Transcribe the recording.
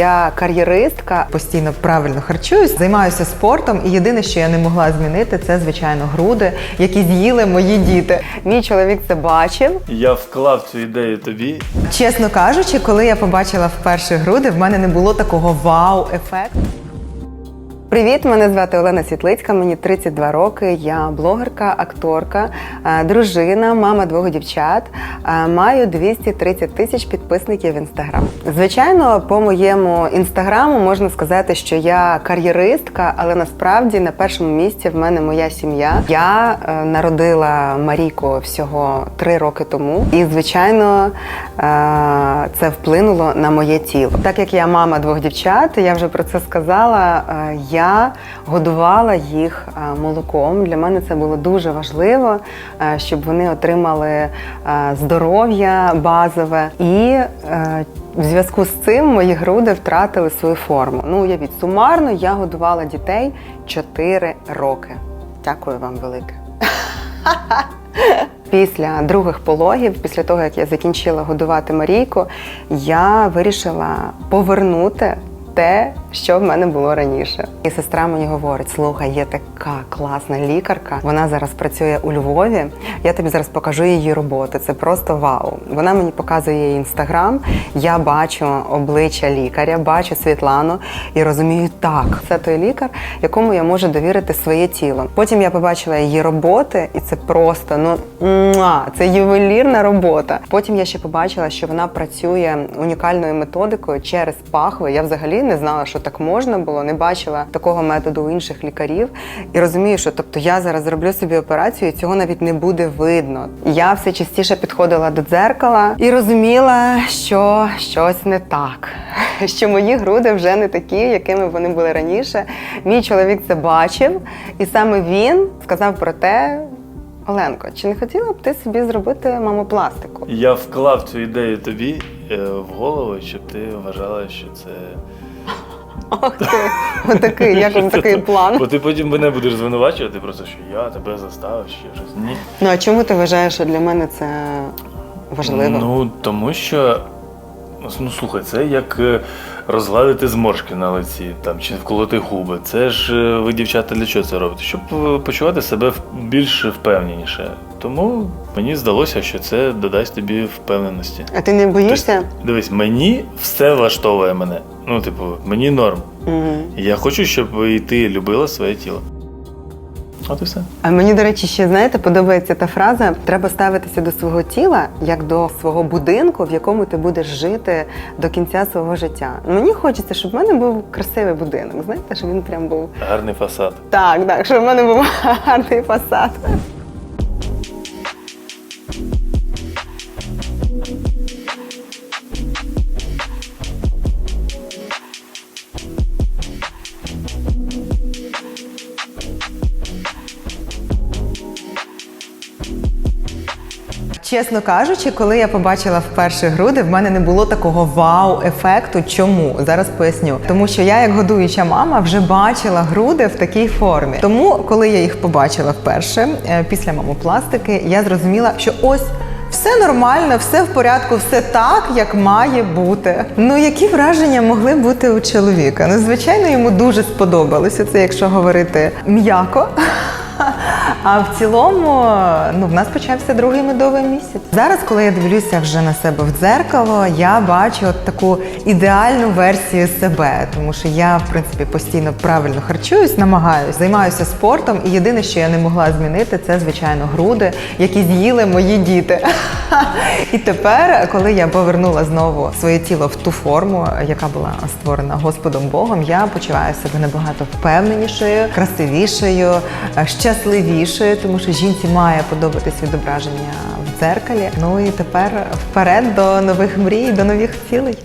Я кар'єристка, постійно правильно харчуюсь, займаюся спортом, і єдине, що я не могла змінити, це звичайно груди, які з'їли мої діти. Мій чоловік це бачив. Я вклав цю ідею тобі. Чесно кажучи, коли я побачила вперше груди, в мене не було такого вау-ефекту. Привіт, мене звати Олена Світлицька, мені 32 роки. Я блогерка, акторка, е, дружина, мама двох дівчат. Е, Маю 230 тисяч підписників в інстаграм. Звичайно, по моєму інстаграму можна сказати, що я кар'єристка, але насправді на першому місці в мене моя сім'я. Я е, народила Марійку всього три роки тому, і звичайно це вплинуло на моє тіло. Так як я мама двох дівчат, я вже про це сказала. е, Я годувала їх е, молоком. Для мене це було дуже важливо, е, щоб вони отримали е, здоров'я базове. І в зв'язку з цим мої груди втратили свою форму. Ну, уявіть, сумарно я годувала дітей 4 роки. Дякую вам велике. Після других пологів, після того як я закінчила годувати Марійку, я вирішила повернути те, що в мене було раніше. І сестра мені говорить: слухай, є така класна лікарка. Вона зараз працює у Львові. Я тобі зараз покажу її роботу. Це просто вау. Вона мені показує її інстаграм. Я бачу обличчя лікаря, бачу Світлану і розумію, так, це той лікар, якому я можу довірити своє тіло. Потім я побачила її роботи, і це просто ну муа, це ювелірна робота. Потім я ще побачила, що вона працює унікальною методикою через пахви. Я взагалі не знала, що так можна було, не бачила такого методу у інших лікарів. І розумію, що тобто я зараз зроблю собі операцію, і цього навіть не буде видно. Я все частіше підходила до дзеркала і розуміла, що щось не так, що мої груди вже не такі, якими вони були раніше. Мій чоловік це бачив, і саме він сказав про те. Оленко, чи не хотіла б ти собі зробити мамопластику? Я вклав цю ідею тобі е, в голову, щоб ти вважала, що це. Ох ти, отакий, як вам такий план? Бо ти потім мене будеш звинувачувати, просто що я тебе заставив, ще щось. Ні. Ну а чому ти вважаєш, що для мене це важливо? Ну, тому що. Ну, слухай, це як е, розгладити зморшки на лиці там, чи вколоти губи. Це ж е, ви, дівчата, для чого це робите? Щоб е, почувати себе в- більш впевненіше. Тому мені здалося, що це додасть тобі впевненості. А ти не боїшся? Тобто, дивись, мені все влаштовує мене. Ну, типу, мені норм. Мгм. Я хочу, щоб і ти любила своє тіло. От і все. А мені, до речі, ще знаєте, подобається та фраза: треба ставитися до свого тіла як до свого будинку, в якому ти будеш жити до кінця свого життя. Мені хочеться, щоб в мене був красивий будинок. Знаєте, щоб він прям був Гарний фасад. так, так, щоб в мене був гарний фасад. Чесно кажучи, коли я побачила вперше груди, в мене не було такого вау-ефекту. Чому? Зараз поясню. Тому що я, як годуюча мама, вже бачила груди в такій формі. Тому, коли я їх побачила вперше е, після мамопластики, я зрозуміла, що ось. Все нормально, все в порядку, все так, як має бути. Ну які враження могли бути у чоловіка? Ну, звичайно, йому дуже сподобалося це, якщо говорити м'яко. А в цілому, ну в нас почався другий медовий місяць. Зараз, коли я дивлюся вже на себе в дзеркало, я бачу от таку ідеальну версію себе, тому що я, в принципі, постійно правильно харчуюсь, намагаюсь, займаюся спортом, і єдине, що я не могла змінити, це звичайно груди, які з'їли мої діти. І тепер, коли я повернула знову своє тіло в ту форму, яка була створена Господом Богом, я почуваю себе набагато впевненішою, красивішою, е, щасливішою, тому що жінці має подобатись відображення в дзеркалі. Ну і тепер вперед до нових мрій, до нових цілей.